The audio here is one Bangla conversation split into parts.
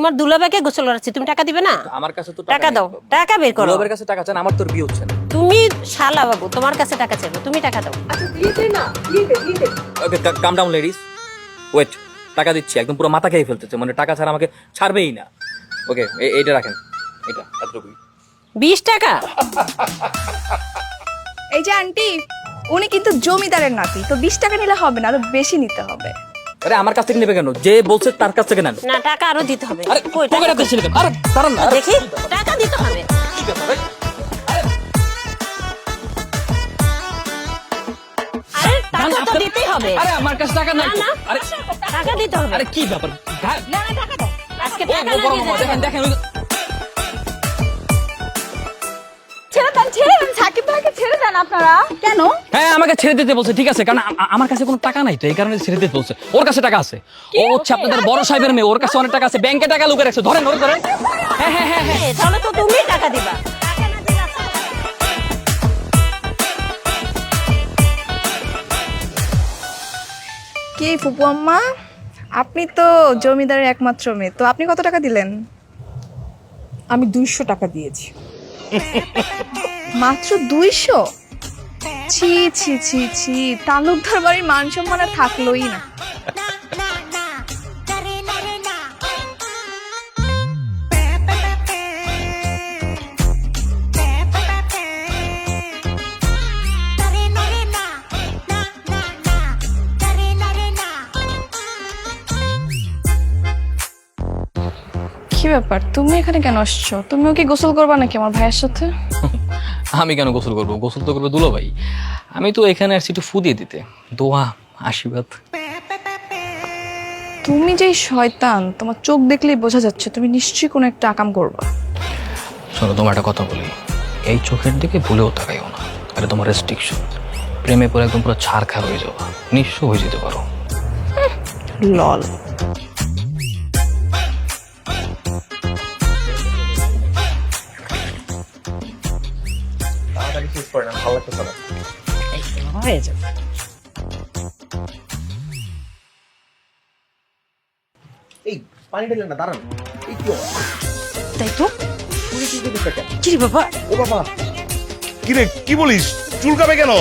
তোমার দুলাভাইকে গোসল করাচ্ছি তুমি টাকা দিবে না? আমার কাছে তো টাকা দাও টাকা বের করো। দুলাবের কাছে টাকা চান আমার তোর বিয়ে হচ্ছে না। তুমি শালা বাবু তোমার কাছে টাকা চাইব তুমি টাকা দাও। আচ্ছা দিয়ে দে না okay calm down ladies wait টাকা দিচ্ছি একদম পুরো মাথা খেয়ে ফেলতেছে মানে টাকা ছাড়া আমাকে ছাড়বেই না। ওকে এইটা রাখেন এটা এতটুকুই। বিশ টাকা? এই যে আন্টি উনি কিন্তু জমিদারের নাতি তো বিশ টাকা নিলে হবে না আরও বেশি নিতে হবে। আরে আমার কাছ থেকে নেবে কেন? যে বলছে তার কাছ থেকে নেন। না টাকা আরও দিতে হবে। আরে কই টাকা দিচ্ছেন কেন? আরে দাঁড়ান না, দেখি টাকা দিতে হবে। কি ব্যাপার, আরে টাকা তো দিতেই হবে। আরে আমার কাছে টাকা নাই। আরে টাকা দিতে হবে। আরে কি ব্যাপার? না, না, টাকা দাও। আজকে টাকা লাগিয়ে দেখেন দেখেন ছেড়ে দেন ছেড়ে দেন সাকিব ভাইকে ছেড়ে দেন আপনারা। কেন? হ্যাঁ আমাকে ছেড়ে দিতে বলছে ঠিক আছে কারণ আ- আমার কাছে কোনো টাকা নাই তো এই কারণে ছেড়ে দিতে বলছে। ওর কাছে টাকা আছে। ও হচ্ছে আপনাদের বড় সাহেবের মেয়ে ওর কাছে অনেক টাকা আছে ব্যাংকে টাকা লুকে রাখছে ধরেন ধরে ধরেন। হ্যাঁ হ্যাঁ হ্যাঁ হ্যাঁ। তাহলে তো তুমি টাকা দিবা। কি ফুপু আম্মা? আপনি তো জমিদারের একমাত্র মেয়ে তো আপনি কত টাকা দিলেন? আমি দুইশো টাকা দিয়েছি। মাত্র দুইশো? ছি ছি ছি ছি তালুকদার বাড়ির মান সম্মান থাকলোই না। কি ব্যাপার? তুমি এখানে কেন আসছো? তুমিও কি গোসল করবা নাকি আমার ভাইয়ের সাথে? আমি কেন গোসল করব? গোসল তো করবে দুলো ভাই। আমি তো এখানে আসছি একটু ফু দিয়ে দিতে। দোয়া আশীর্বাদ। তুমি যেই শয়তান তোমার চোখ দেখলেই বোঝা যাচ্ছে তুমি নিশ্চয়ই কোনো একটা আকাম করবা। শোনো তোমার একটা কথা বলি। এই চোখের দিকে ভুলেও তাকাইও না। আরে তোমার রেস্ট্রিকশন প্রেমে পরে একদম পুরো ছাড় খা হয়ে যাওয়া। নিঃস্ব হয়ে যেতে পারো। লল। হয়ে যাবে এই পানি না দাঁড়ান। এই কি তাই তো? তুমি কি করতেছো কেন? কি রে বাবা। ও বাবা। কি রে কি বলিস? চুলকাবে কেন?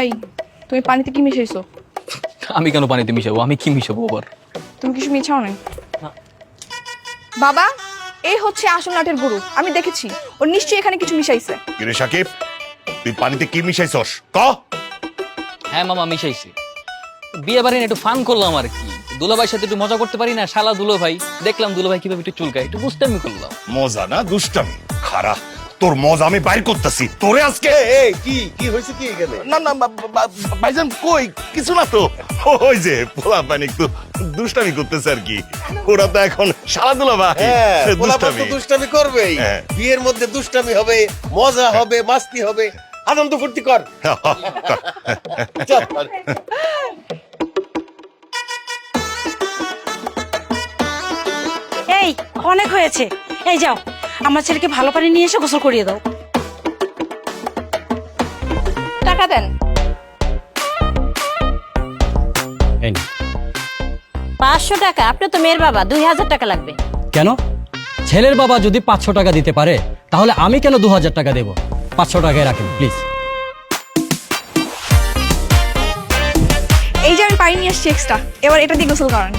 এই তুমি পানিতে কি মিশাইছো? আমি কেন পানিতে মিশাবো? আমি কি মিশাবো আবার? তুমি কিছু মিছাও নাই? বাবা এই হচ্ছে আসল নাটের গরু। আমি দেখেছি ও নিশ্চয়ই এখানে কিছু মিশাইছে। কি রে সাকিব? তুই পানিতে কি মিশাইছস? ক? হ্যাঁ মামা মিশাইছি। বিয়ে বাড়ি একটু ফান করলাম আর কি। দুলাভাইয়ের সাথে একটু মজা করতে পারি না? শালা দুলো ভাই দেখলাম দুলো ভাই কীভাবে একটু চুলকায়। একটু বুঝতে আমি করলাম। মজা না দুষ্টামি? খারা তোর মজা আমি বাইর করতেছি। তোরে আজকে কি কি হয়েছে কি এখানে? না না ভাইজান কই? কিছু না তো। ওই যে পোলা পানি একটু দুষ্টামি করতেছে আর কি। ওরা তো এখন সারা দুলা ভাই। হ্যাঁ দুষ্টামি তো দুষ্টামি। করবেই। হ্যাঁ। বিয়ের মধ্যে দুষ্টামি হবে মজা হবে মাস্তি হবে। আনন্দ ফুর্তি কর। এই অনেক হয়েছে। এই যাও। আমার ছেলেকে ভালো পানি নিয়ে এসে গোসল করিয়ে দাও। টাকা দেন। পাঁচশো টাকা আপনি তো মেয়ের বাবা দুই হাজার টাকা লাগবে। কেন? ছেলের বাবা যদি পাঁচশো টাকা দিতে পারে তাহলে আমি কেন দু হাজার টাকা দেবো? পাঁচশো টাকায় রাখেন প্লিজ। এই যে আমি পানি নিয়ে আসছি এক্সট্রা এবার এটা দিয়ে গোসল করান।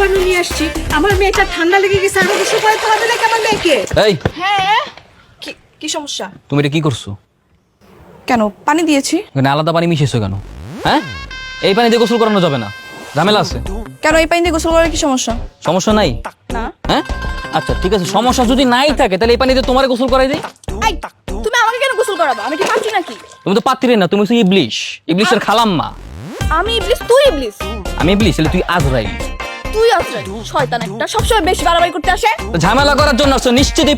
পানি নিয়ে আসছি। আমার মেয়েটা ঠান্ডা লেগে গেছে আর হবে নাকি আমার মেয়েকে এই। হ্যাঁ। কি কি সমস্যা? তুমি এটা কি করছ? কেন পানি দিয়েছি? এখানে আলাদা পানি মিশিয়েছো কেন? হ্যাঁ? এই পানি দিয়ে গোসল করানো যাবে না। ঝামেলা আছে। কেন এই পানি দিয়ে গোসল করার কি সমস্যা? সমস্যা নাই? না। হ্যাঁ? আচ্ছা ঠিক আছে। সমস্যা যদি নাই থাকে তাহলে এই পানিতে তোমার গোসল করাই দিই। এই, তুমি আমাকে কেন গোসল করাবো? আমি কি পাচ্ছি নাকি? তুমি তো পাত্রী না তুমি হচ্ছে ইবলিশ। ইবলিশের খালাম্মা। আমি ইবলিস তুই ইবলিস আমি ইবলিশ তাহলে তুই আজরাইল। তুই আশ্রয় শয়তান একটা। সবসময় বেশি বাড়াবাড়ি করতে আসে। ঝামেলা করার জন্য আসছো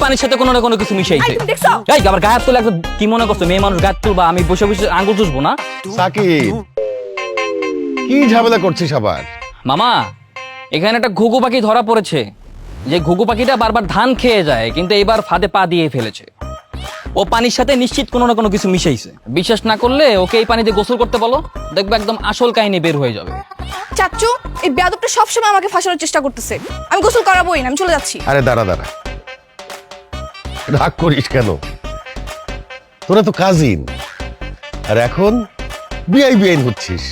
পানির সাথে কোনো না কোনো কিছু মিশাইছে। এই, তুমি দেখছ? এই আবার গায়ে হাত তুলে একদম কি মনে করছ মেয়ে মানুষ গায়ে হাত তুলবা আমি বসে বসে আঙ্গুল চুষবো না? সাকিব কি ঝামেলা করছিস আবার? মামা এখানে একটা ঘুঘু পাখি ধরা পড়েছে। যে ঘুঘু পাখিটা বারবার ধান খেয়ে যায় কিন্তু এবার ফাঁদে পা দিয়ে ফেলেছে। ও পানির সাথে নিশ্চিত কোনো না কোনো কিছু মিশাইছে। বিশ্বাস না করলে ওকে এই পানিতে গোসল করতে বলো দেখবে একদম আসল কাহিনী বের হয়ে যাবে। চাচ্চু এই বেয়াদবটা সবসময় আমাকে ফাঁসানোর চেষ্টা করতেছে। আমি গোসল করাবোই না আমি চলে যাচ্ছি। আরে দাঁড়া দাঁড়া। রাগ করিস কেন? তোরা তো কাজিন আর এখন বিআই বিআইন হচ্ছিস।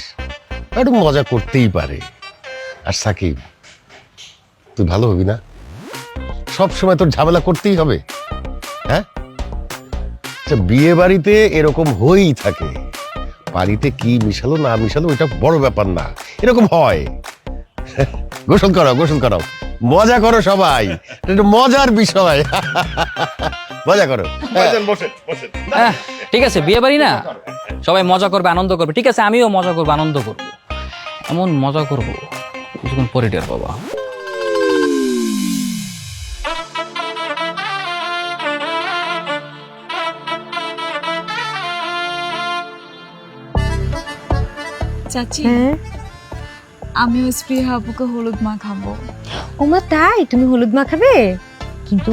একটু মজা করতেই পারে। আর সাকিব তুই ভালো হবি না? সব সময় তোর ঝামেলা করতেই হবে। বিয়ে বাড়িতে এরকম হয়েই থাকে। বাড়িতে কি মিশালো না মিশালো এটা বড় ব্যাপার না। এরকম হয়। গোসল করাও গোসল করাও মজা করো সবাই। এটা মজার বিষয়। মজা করো। হ্যাঁ ঠিক আছে বিয়ে বাড়ি না? সবাই মজা করবে আনন্দ করবে। ঠিক আছে আমিও মজা করব আনন্দ করব। এমন মজা করব কিছুক্ষণ পরে টের বাবা চাচি। আমি ওই স্প্রিহা আপুকে হলুদ মাখাবো ওমা তাই? তুমি হলুদ মাখাবে কিন্তু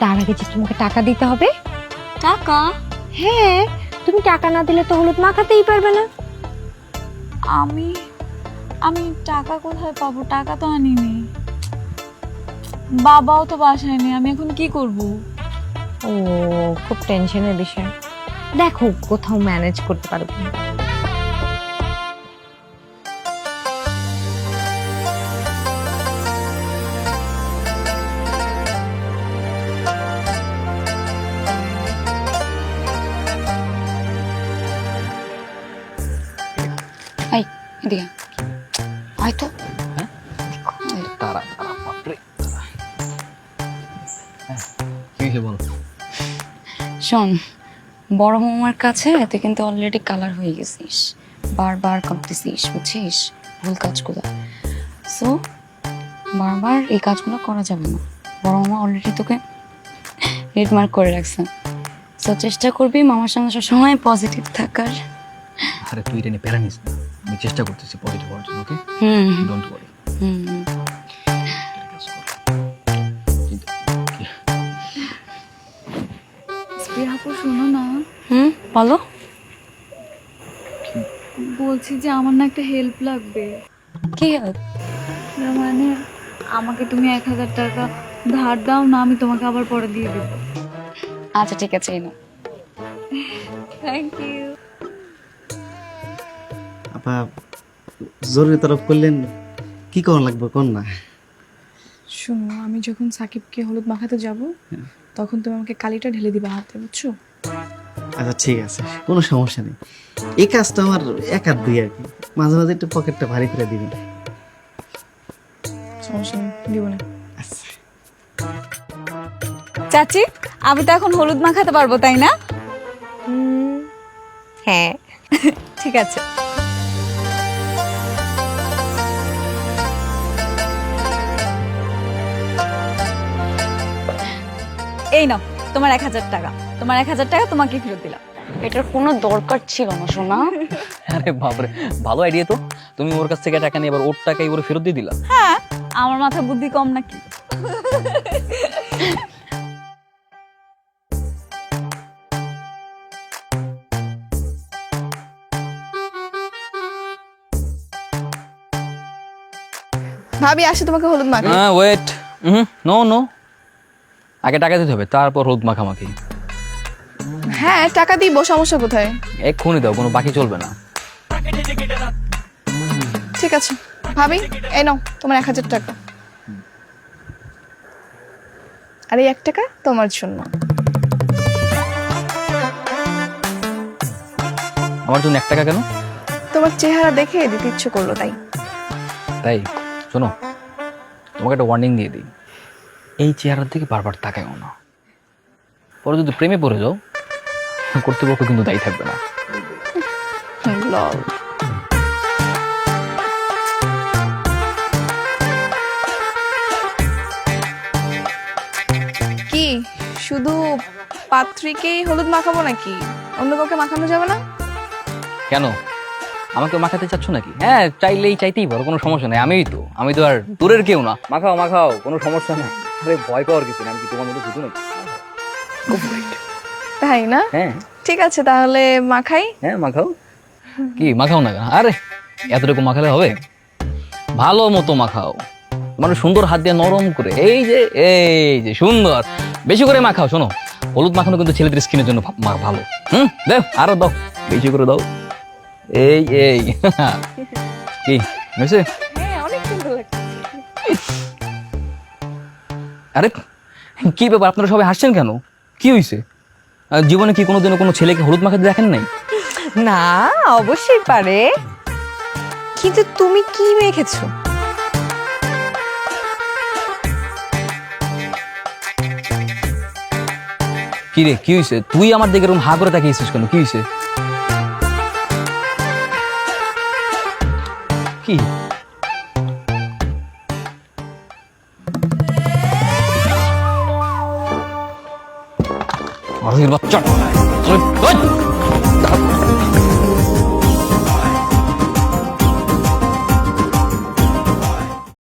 তার আগে যে তোমাকে টাকা দিতে হবে? টাকা? হ্যাঁ তুমি টাকা না দিলে তো হলুদ মাখাতেই পারবে না। আমি আমি টাকা কোথায় পাবো? টাকা তো আনিনি। বাবাও তো বাসায় নেই আমি এখন কি করব? ও খুব টেনশনের বিষয়। দেখো কোথাও ম্যানেজ করতে পারো কিনা। কি বল। শোন বড় মামার কাছে এতে কিন্তু অলরেডি কালার হয়ে গেছিস। বারবার করতেছিস বুঝছিস? ভুল কাজগুলো। সো বারবার এই কাজগুলো করা যাবে না। বড় মামা অলরেডি তোকে রেড মার্ক করে রাখছে। সো চেষ্টা করবি মামার সঙ্গে সবসময় পজিটিভ থাকার। আরে তুই এটা নিয়ে প্যারা নিস আমি চেষ্টা করতেছি পজিটিভ হওয়ার জন্য ওকে হুম। ডোন্ট ওয়ারি হুম। বলো। বলছি যে আমার না একটা হেল্প লাগবে। কি হেল্প মানে আমাকে তুমি এক হাজার টাকা ধার দাও না আমি তোমাকে আবার পরে দিয়ে দেবো। আচ্ছা ঠিক আছে এই নাও। থ্যাংক ইউ আপা জরুরি তরফ করলেন কি করা লাগবে কোন না? শোনো আমি যখন সাকিবকে হলুদ মাখাতে যাব তখন তুমি আমাকে কালিটা ঢেলে দিবা হাতে বুঝছ? আচ্ছা ঠিক আছে। কোনো সমস্যা নেই। এই কাজটা আমার একার দুই আর কি। মাঝে মাঝে একটু পকেটটা ভারী করে দিবেন সমস্যা নেই দিব না। আচ্ছা। চাচি আমি তো এখন হলুদ মাখাতে পারব তাই না? হ্যাঁ। ঠিক আছে। এই নাও। তোমার এক হাজার টাকা। তোমার এক হাজার টাকা তোমাকে ফেরত দিলাম। এটার কোনো দরকার ছিল না সোনা। আরে বাপরে ভালো আইডিয়া তো। তুমি ওর কাছ থেকে টাকা নিয়ে এবার ওর টাকাই ওর ফেরত দিয়ে দিলা। হ্যাঁ আমার মাথা বুদ্ধি কম নাকি? ভাবি আসে তোমাকে হলুদ মাখা হ্যাঁ ওয়েট হুম নো নো আগে টাকা দিতে হবে তারপর রোদ মাখামাখি। হ্যাঁ টাকা দিব সমস্যা কোথায়? এক্ষুনি দাও কোনো বাকি চলবে না। ঠিক আছে। ভাবি এই নাও তোমার এক হাজার টাকা। আর এই এক টাকা তোমার জন্য। আমার জন্য এক টাকা কেন? তোমার চেহারা দেখে দিতে ইচ্ছে করল তাই। তাই? শোনো তোমাকে একটা ওয়ার্নিং দিয়ে দিই। এই চেহারার দিকে বারবার তাকাও না। পরে যদি প্রেমে পড়ে যাও কর্তৃপক্ষ কিন্তু দায়ী থাকবে না। কি শুধু পাত্রীকেই হলুদ মাখাবো নাকি? অন্য কাউকে মাখানো যাবে না? কেন? আমাকে মাখাতে চাচ্ছ নাকি? হ্যাঁ চাইলেই চাইতেই পারো কোনো সমস্যা নেই। আমিই তো আমি তো আর দূরের কেউ না। মাখাও মাখাও কোনো সমস্যা নেই। আরে ভয় পাওয়ার কিছু না আমি কি তোমার মতো বুঝো নাকি. তাই না? হ্যাঁ। ঠিক আছে তাহলে মাখাই হ্যাঁ মাখাও কি মাখাও না? আরে এতটুকু মাখালে হবে? ভালো মতো মাখাও মানে সুন্দর হাত দিয়ে নরম করে এই যে এই যে সুন্দর। বেশি করে মাখাও শোনো। হলুদ মাখানো কিন্তু ছেলেদের স্কিনের জন্য ভালো। হুম দেও আরও দাও বেশি করে দাও। এই এই। কি হয়েছে? আরে কি ব্যাপার? আপনারা সবাই হাসছেন কেন? কি হয়েছে জীবনে কি কোনোদিনও কোনো ছেলেকে হলুদ মাখাতে দেখেন নাই? না অবশ্যই পারে। কিন্তু তুমি কি মেখেছো? কি রে কি হয়েছে তুই আমার দিকে এরকম হা করে তাকিয়েছিস কেন? কি হয়েছে কি? আরে বাচ্চা চল, ওই!